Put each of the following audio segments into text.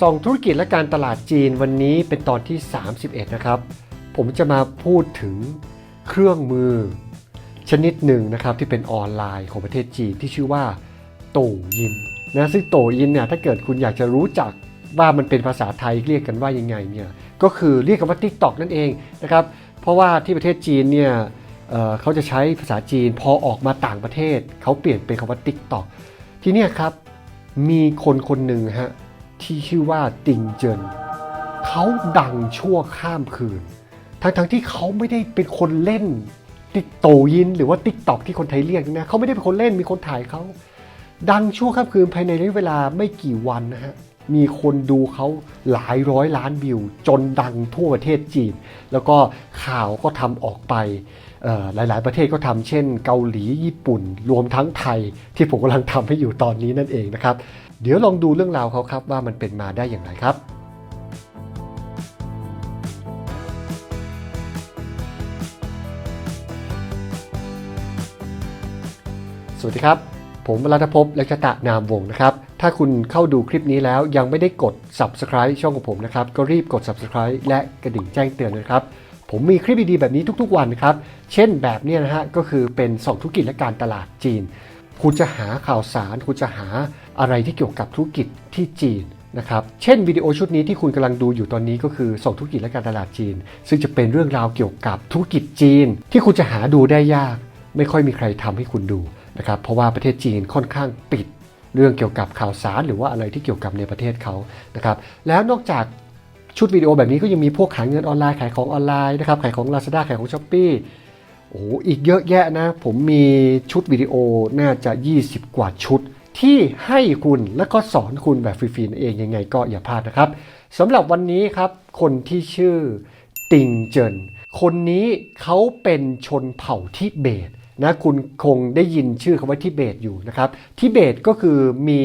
ส่องธุรกิจและการตลาดจีนวันนี้เป็นตอนที่ 31 นะครับ ผมจะมาพูดถึงเครื่องมือ ชนิดหนึ่งนะครับที่เป็นออนไลน์ของประเทศจีนที่ชื่อว่าโตยินนะซึ่งโตยินเนี่ยถ้าเกิดคุณอยากจะรู้จักว่ามันเป็นภาษาไทยเรียกกันว่ายังไงเนี่ยก็คือเรียกกันว่า TikTok นั่นเองนะครับเพราะว่าที่ประเทศจีนเนี่ยเเขาจะใช้ภาษาจีนพอออกมาต่างประเทศ เขาเปลี่ยนเป็นคำว่า TikTok ทีนี้ครับมีคนคนหนึ่งฮะ ที่ชื่อว่าติงเจินเขาดังชั่วข้ามคืน ทั้งๆที่เขาไม่ได้เป็นคนเล่นติ๊กโตยินหรือว่าติ๊กตอกที่คนไทยเรียกนะเขาไม่ได้เป็นคนเล่นมีคนถ่ายเขาดังชั่วข้ามคืนภายในระยะเวลาไม่กี่วันนะฮะมีคนดูเขาหลายร้อยล้านวิว จนดังทั่วประเทศจีน แล้วก็ข่าวก็ทำออกไปหลาย ๆ ประเทศก็ทำเช่น เกาหลีญี่ปุ่น รวมทั้งไทยที่ผมกำลังทำให้อยู่ตอนนี้นั่นเองนะครับ เดี๋ยวลองดูเรื่องราวเขาครับว่ามันเป็นมาได้อย่างไรครับสวัสดีครับ ผมรัตภพและชะตะนามวงศ์นะครับ ถ้าคุณเข้าดูคลิปนี้แล้วยังไม่ได้กด subscribe ช่องของผมนะครับ ก็รีบกด subscribe และกระดิ่งแจ้งเตือนนะครับ ผมมีคลิปดีๆแบบนี้ทุกๆวันนะครับ เช่นแบบนี้นะฮะ ก็คือเป็นสองธุรกิจและการตลาดจีน คุณจะหาข่าวสาร คุณจะหาอะไรที่เกี่ยวกับธุรกิจที่จีนนะครับ เช่นวิดีโอชุดนี้ที่คุณกำลังดูอยู่ตอนนี้ก็คือสองธุรกิจและการตลาดจีน ซึ่งจะเป็นเรื่องราวเกี่ยวกับธุรกิจจีน ที่คุณจะหาดูได้ยาก ไม่ค่อยมีใครทำให้คุณดูนะครับ เพราะว่าประเทศจีนค่อนข้างปิด เรื่องเกี่ยวกับข่าวสารหรือว่าอะไรที่เกี่ยวกับในประเทศเขานะครับ แล้วนอกจากชุดวิดีโอแบบนี้ก็ยังมีพวกขายเงินออนไลน์ขายของออนไลน์นะครับขายของ Lazada ขายของ s h อ p e e อ้อีกเยอะแยะนะ ผมมีชุดวิดีโอน่าจะ 20 กว่าชุด ที่ให้คุณและก็สอนคุณแบบฟรีๆเองยังไงก็อย่าพลาดนะครับสำหรับวันนี้ครับ คนที่ชื่อติงเจิน คนนี้เขาเป็นชนเผ่าทิเบตนะคุณคงได้ยินชื่อคำว่าทิเบตอยู่นะครับทิเบตก็คือมี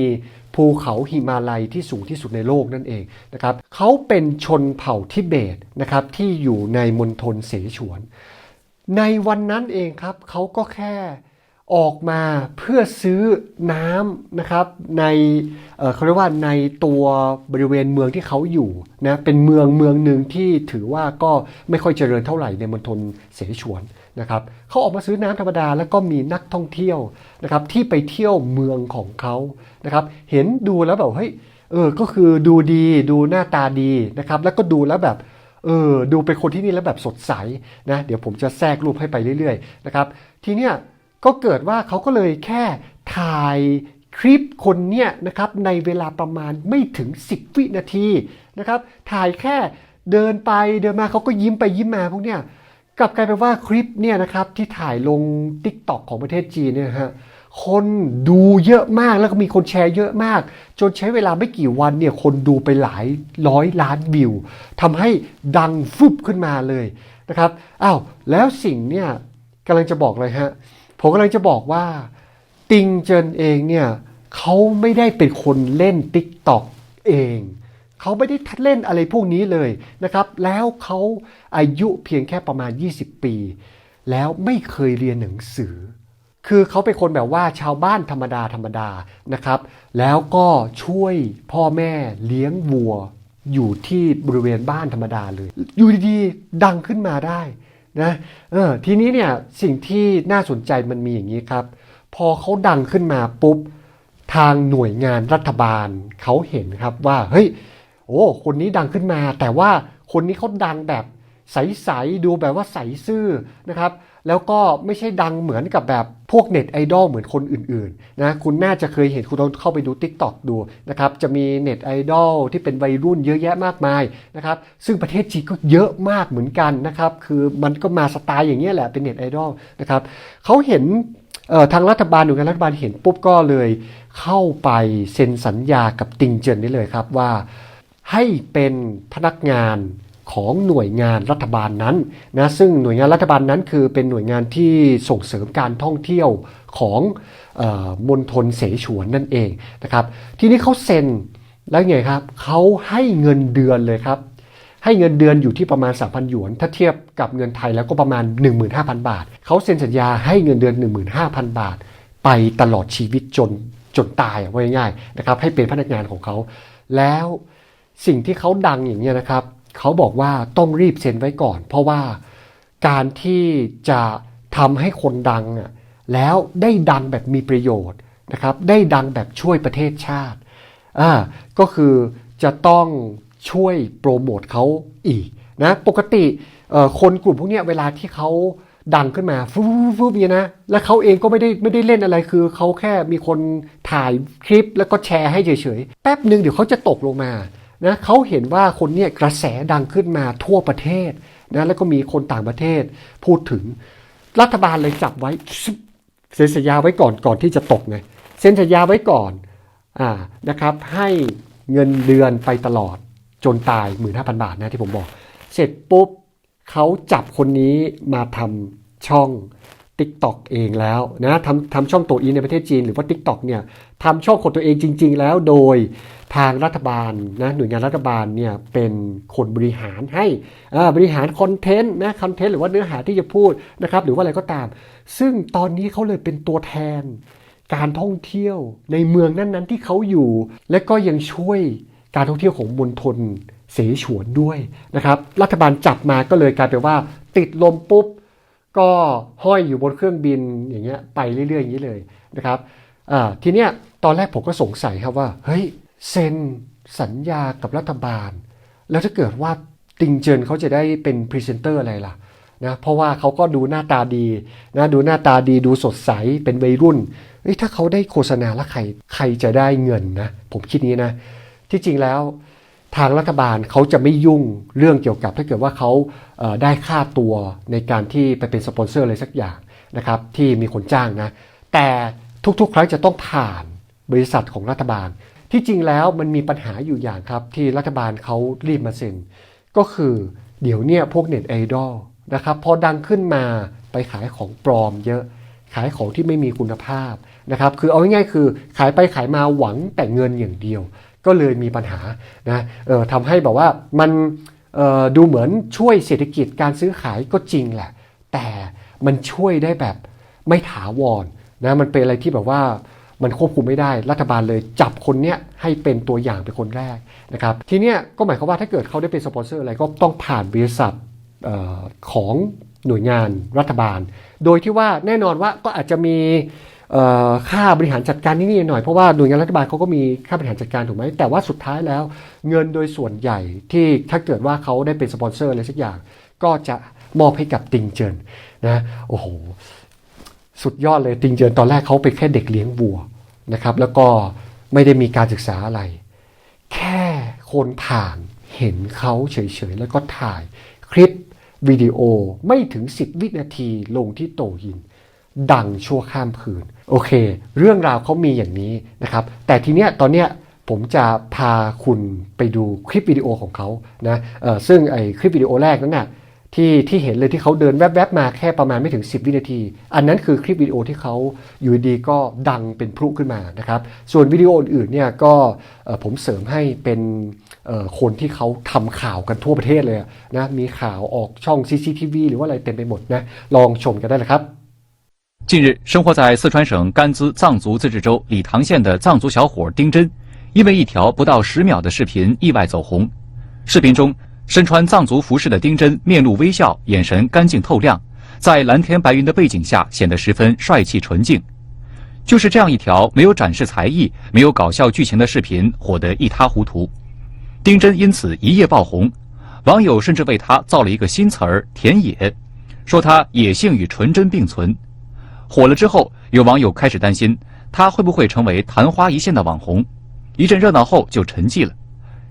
ภูเขาหิมาลัยที่สูงที่สุดในโลกนั่นเองนะครับเขาเป็นชนเผ่าทิเบตนะครับที่อยู่ในมณฑลเสฉวน ในวันนั้นเองครับเขาก็แค่ออกมาเพื่อซื้อน้ำนะครับในเเขาเรียกว่าในตัวบริเวณเมืองที่เขาอยู่นะเป็นเมืองเมืองหนึ่งที่ถือว่าก็ไม่ค่อยเจริญเท่าไหร่ในมณฑลเสฉวนนะครับเขาออกมาซื้อน้ำธรรมดาแล้วก็มีนักท่องเที่ยวนะครับที่ไปเที่ยวเมืองของเขานะครับเห็นดูแล้วแบบเฮ้ยเออก็คือดูดีดูหน้าตาดีนะครับแล้วก็ดูแล้วแบบ เออดูเป็นคนที่นี่แล้วแบบสดใสนะเดี๋ยวผมจะแทรกรูปให้ไปเรื่อยๆนะครับทีเนี้ยก็เกิดว่าเขาก็เลยแค่ถ่ายคลิปคนเนี้ยนะครับในเวลาประมาณไม่ถึง 10 วินาทีนะครับถ่ายแค่เดินไปเดินมาเขาก็ยิ้มไปยิ้มมาพวกเนี้ยกลับกลายเป็นว่าคลิปเนี่ยนะครับที่ถ่ายลง Tik t o อกของประเทศจีนเนี่ยฮะ คนดูเยอะมากแล้วก็มีคนแชร์เยอะมาก จนใช้เวลาไม่กี่วันเนี่ยคนดูไปหลายร้อยล้านวิวทำให้ดังฟุบขึ้นมาเลยนะครับอ้าวแล้วสิ่งเนี่ยกำลังจะบอกเลยฮะผมกำลังจะบอกว่าติงเจินเองเนี่ยเขาไม่ได้เป็นคนเล่น t ิ k t o k เองเขาไม่ได้เล่นอะไรพวกนี้เลยนะครับ แล้วเขาอายุเพียงแค่ประมาณ 20 ปี แล้วไม่เคยเรียนหนังสือ คือเขาเป็นคนแบบว่าชาวบ้านธรรมดาธรรมดานะครับ แล้วก็ช่วยพ่อแม่เลี้ยงวัวอยู่ที่บริเวณบ้านธรรมดาเลย อยู่ดีๆ ดังขึ้นมาได้นะเออทีนี้เนี่ยสิ่งที่น่าสนใจมันมีอย่างนี้ครับ พอเขาดังขึ้นมาปุ๊บ ทางหน่วยงานรัฐบาลเขาเห็นครับว่าเฮ้ยโอ้คนนี้ดังขึ้นมา แต่ว่าคนนี้เขาดังแบบ ใสๆดูแบบว่าใสซื่อนะครับแล้วก็ไม่ใช่ดังเหมือนกับแบบพวกเน็ตไอดอลเหมือนคนอื่นๆนะคุณน่าจะเคยเห็นคุณต้องเข้าไปดู Tik t o อกดูนะครับจะมีเน็ตไอดอลที่เป็นวัยรุ่นเยอะแยะมากมายนะครับซึ่งประเทศจีนก็เยอะมากเหมือนกันนะครับคือมันก็มาสไตล์อย่างนี้ยแหละเป็นเน็ตไอดอลนะครับเขาเห็นเอ่อทางรัฐบาลหน่วยงานรัฐบาลเห็นปุ๊บก็เลยเข้าไปเซ็นสัญญากับติงเจินได้เลยครับว่าให้เป็นพนักงาน ของหน่วยงานรัฐบาลนั้นนะซึ่งหน่วยงานรัฐบาลนั้นคือเป็นหน่วยงานที่ส่งเสริมการท่องเที่ยวของออมณฑลเสฉวนนั่นเองนะครับ ทีนี้เขาเซ็นแล้วไงครับเขาให้เงินเดือนเลยครับ ให้เงินเดือนอยู่ที่ประมาณ 3,000 หยวน ถ้าเทียบกับเงินไทยแล้วก็ประมาณ 15,000 บาท เขาเซ็นสัญญาให้เงินเดือน 15,000 บาท ไปตลอดชีวิตจนจนตายว่าง่ายๆนะครับให้เป็นพนักงานของเขา แล้วสิ่งที่เขาดังอย่างเงี้ยนะครับ เขาบอกว่าต้องรีบเซ็นไว้ก่อน เพราะว่าการที่จะทำให้คนดังอะแล้วได้ดังแบบมีประโยชน์นะครับ ได้ดังแบบช่วยประเทศชาติอ่าก็คือจะต้องช่วยโปรโมทเขาอีกนะปกติคนกลุ่มพวกนี้เวลาที่เขาดังขึ้นมาฟูฟูเนี่ยนะ แล้วเขาเองก็ไม่ได้ไม่ได้เล่นอะไรคือเขาแค่มีคนถ่ายคลิปแล้วก็แชร์ให้เฉยๆ แป๊บหนึ่งเดี๋ยวเขาจะตกลงมา นะเขาเห็นว่าคนเนี่ยกระแสดังขึ้นมาทั่วประเทศนะแล้วก็มีคนต่างประเทศพูดถึงรัฐบาลเลยจับไว้เซ็นสัญญาไว้ก่อนก่อนที่จะตกไงเซ็นสัญญาไว้ก่อนอ่านะครับให้เงินเดือนไปตลอดจนตาย 15,000 บาทนะที่ผมบอก เสร็จปุ๊บเขาจับคนนี้มาทำช่อง TikTok เองแล้วนะทำทำช่องตัวอีในประเทศจีนหรือว่า TikTok เนี่ยทำช่องของตัวเองจริง ๆ แล้วโดยทางรัฐบาลนะหน่วยงานรัฐบาลเนี่ยเป็นคนบริหารให้บริหารคอนเทนต์นะคอนเทนต์หรือว่าเนื้อหาที่จะพูดนะครับหรือว่าอะไรก็ตาม ซึ่งตอนนี้เขาเลยเป็นตัวแทน การท่องเที่ยวในเมืองนั้น ๆ ที่เขาอยู่ และก็ยังช่วยการท่องเที่ยวของมณฑลเสฉวนด้วยนะครับรัฐบาลจับมาก็เลยกลายเป็นว่าติดลมปุ๊บ ก็ห้อยอยู่บนเครื่องบินอย่างเงี้ยไปเรื่อยๆอย่างนี้เลยนะครับทีเนี้ยตอนแรกผมก็สงสัยครับว่าเฮ้ยเซ็นสัญญากับรัฐบาล แล้วถ้าเกิดว่าติงเจินเขาจะได้เป็นพรีเซนเตอร์อะไรล่ะนะเพราะว่าเขาก็ดูหน้าตาดีนะดูหน้าตาดีดูสดใสเป็นวัยรุ่นเฮ้ยถ้าเขาได้โฆษณาแล้วใครใครจะได้เงินนะผมคิดนี้นะที่จริงแล้ว ทางรัฐบาลเขาจะไม่ยุ่งเรื่องเกี่ยวกับถ้าเกิดว่าเขาได้ค่าตัวในการที่ไปเป็นสปอนเซอร์อะไรสักอย่างนะครับที่มีคนจ้างนะ แต่ทุกๆ ครั้งจะต้องผ่านบริษัทของรัฐบาล ที่จริงแล้วมันมีปัญหาอยู่อย่างครับที่รัฐบาลเขารีบมาเซ็นก็คือเดี๋ยวเนี่ยพวกเน็ตไอดอลนะครับพอดังขึ้นมาไปขายของปลอมเยอะขายของที่ไม่มีคุณภาพนะครับคือเอาง่ายๆคือขายไปขายมาหวังแต่เงินอย่างเดียว ก็เลยมีปัญหานะเออทำให้แบบว่ามันออดูเหมือนช่วยเศรษฐกิจการซื้อขายก็จริงแหละ แต่มันช่วยได้แบบไม่ถาวรนะมันเป็นอะไรที่แบบว่ามันควบคุมไม่ได้รัฐบาลเลยจับคนเนี้ยให้เป็นตัวอย่างเป็นคนแรกนะครับทีเนี้ยก็หมายความว่าถ้าเกิดเขาได้เป็นสปอนเซอร์อะไรก็ต้องผ่านบริษัทของหน่วยงานรัฐบาล โดยที่ว่าแน่นอนว่าก็อาจจะมี ค่าบริหารจัดการนิดๆหน่อยเพราะว่าหน่วยงานรัฐบาลเขาก็มีค่าบริหารจัดการถูกไหมแต่ว่าสุดท้ายแล้วเงินโดยส่วนใหญ่ที่ถ้าเกิดว่าเขาได้เป็นสปอนเซอร์อะไรสักอย่าง ก็จะมอบให้กับติงเจินนะโอ้โหสุดยอดเลยติงเจินตอนแรกเขาเป็นแค่เด็กเลี้ยงวัวนะครับ แล้วก็ไม่ได้มีการศึกษาอะไร แค่คนผ่านเห็นเขาเฉยๆ แล้วก็ถ่ายคลิปวิดีโอไม่ถึง 10 วินาทีลงที่โตยิน ดังชั่วข้ามคืน โอเค เรื่องราวเขามีอย่างนี้นะครับ แต่ทีเนี้ยตอนเนี้ยผมจะพาคุณไปดูคลิปวิดีโอของเขานะเออซึ่งไอคลิปวิดีโอแรกนั้นน่ะที่ที่เห็นเลยที่เขาเดินแวบๆมาแค่ประมาณไม่ถึง 10 วินาที อันนั้นคือคลิปวิดีโอที่เขาอยู่ดีๆก็ดังเป็นพลุขึ้นมานะครับ ส่วนวิดีโออื่นๆเนี่ยก็ผมเสริมให้เป็นคนที่เขาทำข่าวกันทั่วประเทศเลยนะมีข่าวออกช่อง CCTV หรือว่าอะไรเต็มไปหมดนะลองชมกันได้เลยครับ 近日，生活在四川省甘孜藏族自治州理塘县的藏族小伙丁真，因为一条不到十秒的视频意外走红。视频中，身穿藏族服饰的丁真面露微笑，眼神干净透亮，在蓝天白云的背景下显得十分帅气纯净。就是这样一条没有展示才艺、没有搞笑剧情的视频，火得一塌糊涂。丁真因此一夜爆红，网友甚至为他造了一个新词儿“田野”，说他野性与纯真并存。火了之后，有网友开始担心他会不会成为昙花一现的网红。一阵热闹后就沉寂了。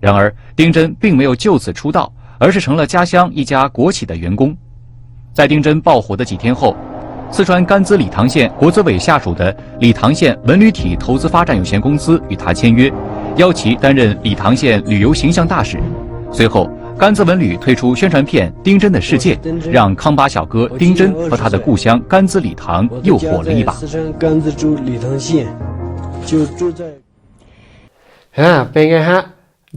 然而，丁真并没有就此出道，而是成了家乡一家国企的员工。在丁真爆火的几天后，四川甘孜理塘县国资委下属的理塘县文旅体投资发展有限公司与他签约，邀其担任理塘县旅游形象大使。随后，甘孜文旅推出宣传片《丁真的世界》，让康巴小哥丁真和他的故乡甘孜理塘又火了一把。四川甘孜州理塘县，就住在。 ฮะเป็นไงฮะ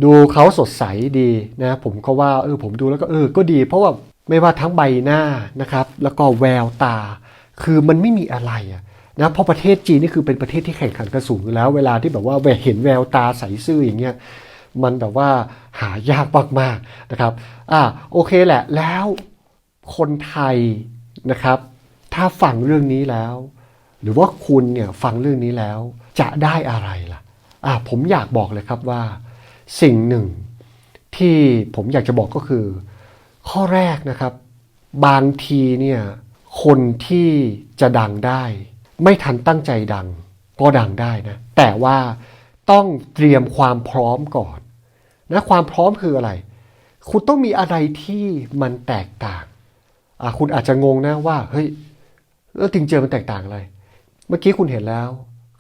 ดูเขาสดใสดีนะผมก็ว่าเออผมดูแล้วก็เออก็ดี เพราะว่าไม่ว่าทั้งใบหน้านะครับ แล้วก็แววตา คือมันไม่มีอะไรอะนะเพราะประเทศจีนนี่คือเป็นประเทศที่แข่งขันกันสูงอยู่แล้ว เวลาที่แบบว่าเห็นแววตาใสซื่ออย่างเงี้ย มันแบบว่า หายากมากๆนะครับอ่าโอเคแหละแล้วคนไทยนะครับ ถ้าฟังเรื่องนี้แล้ว หรือว่าคุณเนี่ยฟังเรื่องนี้แล้วจะได้อะไรล่ะอ่าผมอยากบอกเลยครับว่า สิ่งหนึ่งที่ผมอยากจะบอกก็คือ ข้อแรกนะครับ บางทีเนี่ยคนที่จะดังได้ ไม่ทันตั้งใจดัง ก็ดังได้นะ แต่ว่าต้องเตรียมความพร้อมก่อน นะความพร้อมคืออะไร คุณต้องมีอะไรที่มันแตกต่างคุณอาจจะงงนะว่าเฮ้ยแล้วจริงเจอมันแตกต่างอะไร เมื่อกี้คุณเห็นแล้ว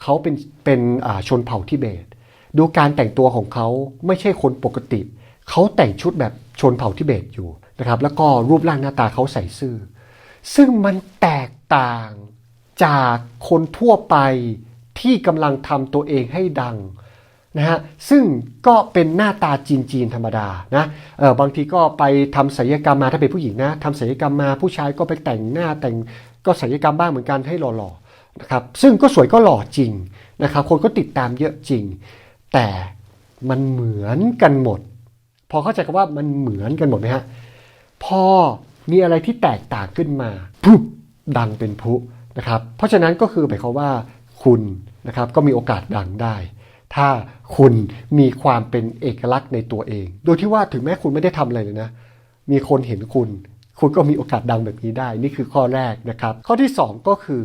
เขาเป็นเป็นชนเผ่าทิเบต ดูการแต่งตัวของเขาไม่ใช่คนปกติ เขาแต่งชุดแบบชนเผ่าทิเบตอยู่นะครับ แล้วก็รูปร่างหน้าตาเขาใส่ซื่อ ซึ่งมันแตกต่างจากคนทั่วไปที่กำลังทำตัวเองให้ดัง นะฮะซึ่งก็เป็นหน้าตาจีนๆธรรมดานะเออบางทีก็ไปทำศัลยกรรมมาถ้าเป็นผู้หญิงนะทำศัลยกรรมมาผู้ชายก็ไปแต่งหน้าแต่งก็ศัลยกรรมบ้างเหมือนกันให้หล่อๆนะครับซึ่งก็สวยก็หล่อจริงนะครับคนก็ติดตามเยอะจริง แต่มันเหมือนกันหมด พอเข้าใจกันว่ามันเหมือนกันหมดไหมฮะพอมีอะไรที่แตกต่างขึ้นมาปุ๊บดังเป็นพลุนะครับเพราะฉะนั้นก็คือหมายความว่าคุณนะครับก็มีโอกาสดังได้ ถ้าคุณมีความเป็นเอกลักษณ์ในตัวเอง โดยที่ว่าถึงแม้คุณไม่ได้ทำอะไรเลยนะ มีคนเห็นคุณ คุณก็มีโอกาสดังแบบนี้ได้ นี่คือข้อแรกนะครับ ข้อที่ 2 ก็คือ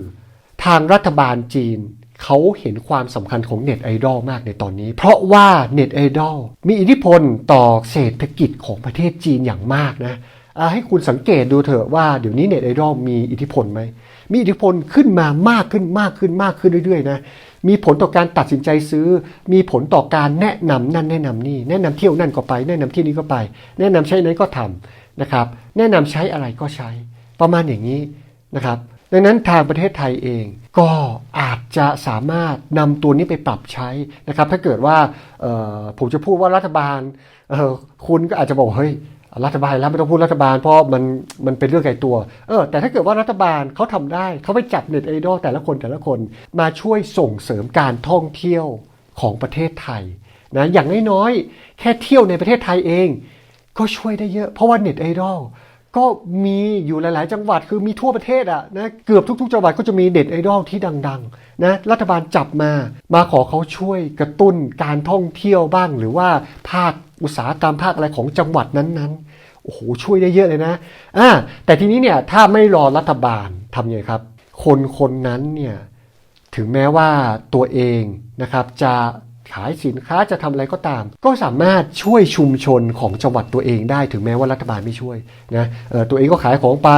ทางรัฐบาลจีนเขาเห็นความสำคัญของเน็ตไอดอลมากในตอนนี้ เพราะว่าเน็ตไอดอลมีอิทธิพลต่อเศรษฐกิจของประเทศจีนอย่างมากนะให้คุณสังเกตดูเถอะว่าเดี๋ยวนี้เน็ตไอดอลมีอิทธิพลไหม มีอิทธิพลขึ้นมามากขึ้นมากขึ้นมากขึ้นเรื่อยๆนะ มีผลต่อการตัดสินใจซื้อ มีผลต่อการแนะนำนั่นแนะนำนี่แนะนำเที่ยวนั่นก็ไป แนะนำที่นี่ก็ไป แนะนำใช้นั้นก็ทำนะครับ แนะนำใช้อะไรก็ใช้ ประมาณอย่างนี้นะครับ ดังนั้นทางประเทศไทยเองก็อาจจะสามารถนำตัวนี้ไปปรับใช้นะครับ ถ้าเกิดว่าผมจะพูดว่ารัฐบาลคุณก็อาจจะบอกเฮ้ย รัฐบาลแล้วไม่ต้องพูดรัฐบาลเพราะมันมันเป็นเรื่องไกลตัว เออแต่ถ้าเกิดว่ารัฐบาลเขาทำได้เขาไปจับเน็ตไอดอลแต่ละคนแต่ละคนมาช่วยส่งเสริมการท่องเที่ยวของประเทศไทยนะอย่างน้อยๆแค่เที่ยวในประเทศไทยเอง ก็ช่วยได้เยอะเพราะว่าเน็ตไอดอล ก็มีอยู่หลาย ๆ จังหวัดคือมีทั่วประเทศอะนะเกือบทุก ๆ จังหวัดก็จะมีเน็ตไอดอลที่ดัง ๆ นะรัฐบาลจับมามาขอเขาช่วยกระตุ้นการท่องเที่ยวบ้าง หรือว่าภาคอุตสาหกรรมภาคอะไรของจังหวัดนั้น ๆ โอ้โหช่วยได้เยอะเลยนะอ่าแต่ทีนี้เนี่ยถ้าไม่รอรัฐบาลทำยังไงครับ คนคนนั้นเนี่ยถึงแม้ว่าตัวเองนะครับจะ ขายสินค้าจะทำอะไรก็ตาม ก็สามารถช่วยชุมชนของจังหวัดตัวเองได้ถึงแม้ว่ารัฐบาลไม่ช่วยนะตัวเองก็ขายของไป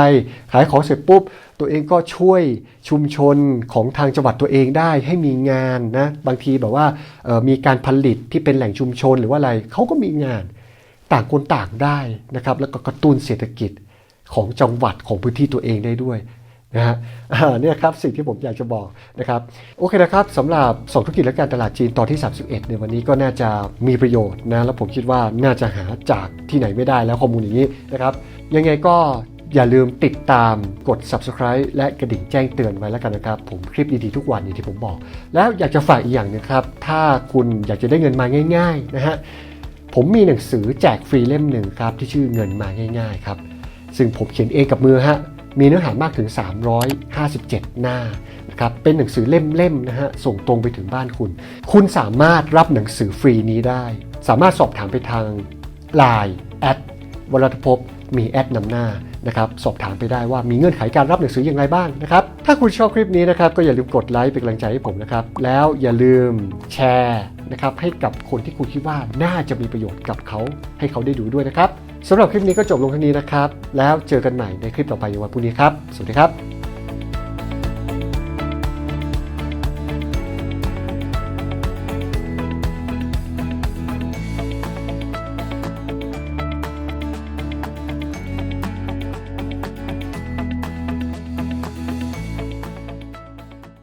ขายของเสร็จปุ๊บ ตัวเองก็ช่วยชุมชนของทางจังหวัดตัวเองได้ให้มีงานนะบางทีแบบว่ามีการผลิตที่เป็นแหล่งชุมชนหรือว่าอะไรเขาก็มีงานต่างคนต่างได้นะครับแล้วก็กระตุ้นเศรษฐกิจของจังหวัดของพื้นที่ตัวเองได้ด้วย นะฮะเนี่ยครับสิ่งที่ผมอยากจะบอกนะครับโอเคนะครับสำหรับสองธุรกิจและการตลาดจีนตอนที่ 31 ในวันนี้ก็น่าจะมีประโยชน์นะแล้วผมคิดว่าน่าจะหาจากที่ไหนไม่ได้แล้วข้อมูลอย่างนี้นะครับยังไงก็อย่าลืมติดตามกด subscribe และกระดิ่งแจ้งเตือนไว้แล้วกันนะครับ ผมคลิปดีๆทุกวันอย่างที่ผมบอก แล้วอยากจะฝากอีกอย่างนึงครับ ถ้าคุณอยากจะได้เงินมาง่ายๆนะฮะผมมีหนังสือแจกฟรีเล่มหนึ่งครับที่ชื่อเงินมาง่ายๆครับซึ่งผมเขียนเองกับมือฮะ มีเนื้อหามากถึง 357 หน้านะครับเป็นหนังสือเล่มๆนะฮะส่งตรงไปถึงบ้านคุณ คุณสามารถรับหนังสือฟรีนี้ได้ สามารถสอบถามไปทาง Line แอดวรัตภพมีแอดนำหน้านะครับสอบถามไปได้ว่ามีเงื่อนไขการรับหนังสืออย่างไรบ้างนะครับ ถ้าคุณชอบคลิปนี้นะครับก็อย่าลืมกดไลค์เป็นกำลังใจให้ผมนะครับ แล้วอย่าลืมแชร์นะครับให้กับคนที่คุณคิดว่าน่าจะมีประโยชน์กับเขาให้เขาได้ดูด้วยนะครับ สำหรับคลิปนี้ก็จบลงเท่านี้นะครับ แล้วเจอกันใหม่ในคลิปต่อไปในวันพรุ่งนี้ครับ สวัสดีครับ